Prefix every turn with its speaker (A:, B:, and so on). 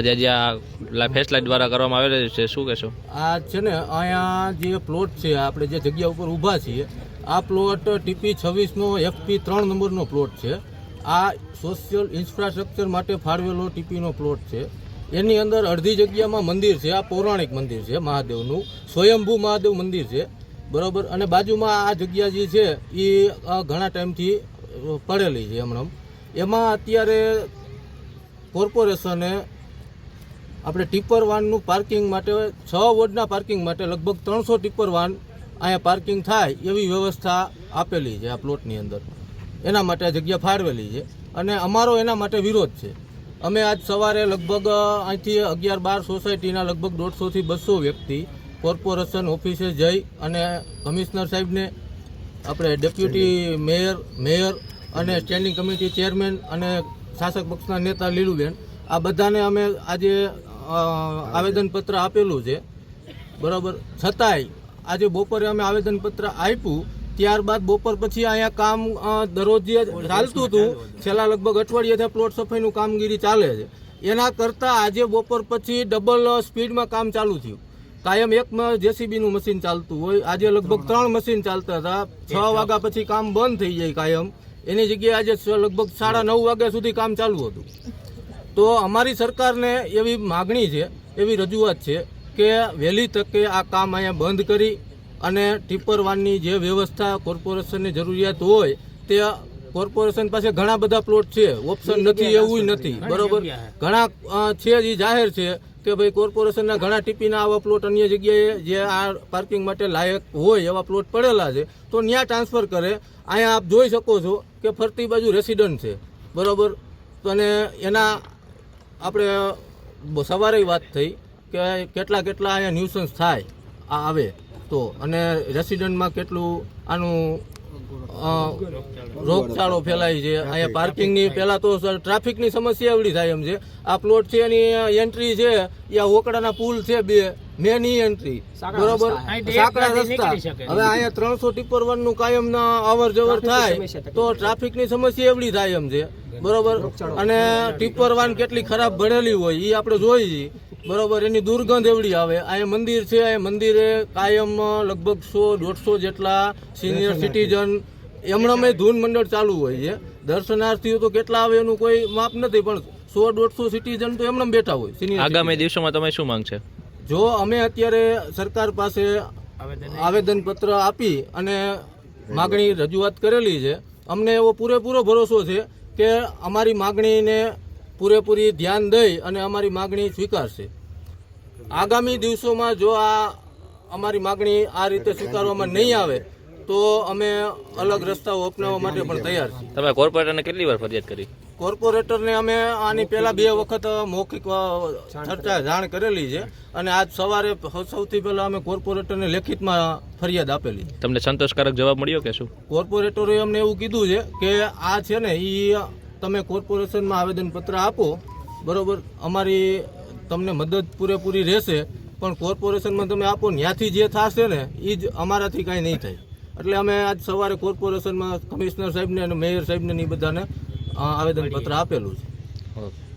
A: આજે જે આ ફેસલાઇટ દ્વારા કરવામાં આવેલ છે, શું કહેશો?
B: આ છે ને, અહીંયા જે પ્લોટ છે, આપણે જે જગ્યા ઉપર ઊભા છીએ, આ પ્લોટ ટીપી છવ્વીસનો એફપી ત્રણ નંબરનો પ્લોટ છે. આ સોશિયલ ઇન્ફ્રાસ્ટ્રક્ચર માટે ફાળવેલો ટીપીનો પ્લોટ છે. એની અંદર અડધી જગ્યામાં મંદિર છે, આ પૌરાણિક મંદિર છે, મહાદેવનું. સ્વયંભૂ મહાદેવ મંદિર છે, બરાબર? અને બાજુમાં આ જગ્યા જે છે એ ઘણા ટાઈમથી પડેલી છે હમણાં. એમાં અત્યારે કોર્પોરેશને આપણે ટીપર વાનનું પાર્કિંગ માટે, છ વોર્ડના પાર્કિંગ માટે લગભગ ત્રણસો ટીપર વાન અહીંયા પાર્કિંગ થાય એવી વ્યવસ્થા આપેલી છે આ પ્લોટની અંદર. એના માટે આ જગ્યા ફાળવેલી છે અને અમારો એના માટે વિરોધ છે. અમે આજ સવારે લગભગ અહીંથી અગિયાર બાર સોસાયટીના લગભગ દોઢસોથી બસો વ્યક્તિ, કોર્પોરેશન ઓફિસે જઈ અને કમિશનર સાહેબને, આપણે ડેપ્યુટી મેયર મેયર અને સ્ટેન્ડિંગ કમિટી ચેરમેન અને શાસક પક્ષના નેતા લીલુબેન, આ બધાને અમે આજે આવેદનપત્ર આપેલું છે. બરાબર? છતાંય આજે બપોરે અમે આવેદનપત્ર આપ્યું ત્યારબાદ બપોર પછી અહીંયા કામ દરરોજ ચાલતું હતું. છેલ્લા લગભગ અઠવાડિયાથી પ્લોટ સફાઈનું કામગીરી ચાલે છે. એના કરતાં આજે બપોર પછી ડબલ સ્પીડમાં કામ ચાલુ થયું. કાયમ એક જેસીબીનું મશીન ચાલતું હોય. આજે લગભગ ત્રણ મશીન ચાલતા હતા. છ વાગ્યા પછી કામ બંધ થઈ જાય કાયમ. એની જગ્યાએ આજે લગભગ સાડા નવ વાગ્યા સુધી કામ ચાલુ હતું. તો અમારી સરકારને એવી માગણી છે એવી રજૂઆત છે કે વહેલી તકે આ કામ અહીંયા બંધ કરી અને ટીપર વાનની જે વ્યવસ્થા કોર્પોરેશનની જરૂરિયાત હોય તે કોર્પોરેશન પાસે ઘણા બધા પ્લોટ છે ઓપ્શન નથી એવું નથી. બરોબર? ઘણા છે જે જાહેર છે કે ભાઈ કોર્પોરેશનના ઘણા ટીપીના આવા પ્લોટ અન્ય જગ્યાએ જે આ પાર્કિંગ માટે લાયક હોય એવા પ્લોટ પડેલા છે તો ત્યાં ટ્રાન્સફર કરે. અહીંયા આપ જોઈ શકો છો કે ફરતી બાજુ રેસિડન્ટ છે. બરોબર? અને એના આપણે સવારે વાત થઈ કે કેટલા કેટલા અહીંયા ન્યુસન્સ થાય આ આવે તો. અને રેસિડન્ટમાં કેટલું આનું રોગચાળો ફેલાય છે. અહીંયા પાર્કિંગની પહેલા તો સર ટ્રાફિકની સમસ્યા એવડી થાય એમ છે. આ પ્લોટ છે એની એન્ટ્રી છે. એ ઓકડાના પુલ છે બે. મેની એન્ટ્રી બરોબર? સાંકડા રસ્તા. હવે અહીંયા ત્રણસો ટીપર વનનું કાયમ અવર જવર થાય તો ટ્રાફિકની સમસ્યા એવડી થાય એમ છે. બરોબર? અને ટીપર વાન કેટલી ખરાબ ભરેલી હોય એ આપણે જોઈએ બરોબર? એની દુર્ગંધ એવડી આવે. અહીંયા મંદિર છે. અહીંયા મંદિરે કાયમ લગભગ સો દોઢસો જેટલા સિનિયર સિટીઝન એમણાં ધૂન મંડળ ચાલુ હોય છે. દર્શનાર્થીઓ તો કેટલા આવે એનું કોઈ માપ નથી પણ સો દોઢસો સિટીઝન તો એમણાં બેઠા હોય સિનિયર
A: આગામી દિવસોમાં તમે શું માંગ છે
B: જો અમે અત્યારે સરકાર પાસે આવેદનપત્ર આપી અને માગણી રજૂઆત કરેલી છે અમને એવો પૂરેપૂરો ભરોસો છે કે અમારી માગણીને પૂરેપૂરી ધ્યાન દઈ અને અમારી માગણી સ્વીકારશે. આગામી દિવસોમાં જો આ અમારી માગણી આ રીતે સ્વીકારવામાં નહીં આવે તો અમે અલગ રસ્તાઓ અપનાવવા માટે પણ તૈયાર છીએ.
A: તમે કોર્પોરેટરને કેટલી વાર ફરિયાદ કરી?
B: કોર્પોરેટરને અમે આની પહેલા બે વખત મૌખિક ચર્ચા જાણ કરેલી છે અને આજ સવારે સૌથી પહેલા અમે કોર્પોરેટરને લેખિતમાં ફરિયાદ આપેલી.
A: તમને સંતોષકારક જવાબ મળ્યો કે શું?
B: કોર્પોરેટરે અમને એવું કીધું છે કે આ છે ને એ તમે કોર્પોરેશનમાં આવેદનપત્ર આપો બરોબર? અમારી તમને મદદ પૂરેપૂરી રહેશે પણ કોર્પોરેશનમાં તમે આપો ત્યાંથી જે થશે ને એ જ અમારાથી કાંઈ નહીં થાય. એટલે અમે આજ સવારે કોર્પોરેશનમાં કમિશનર સાહેબને અને મેયર સાહેબને એ બધાને આવેદનપત્ર આપેલું છે.
A: ઓકે.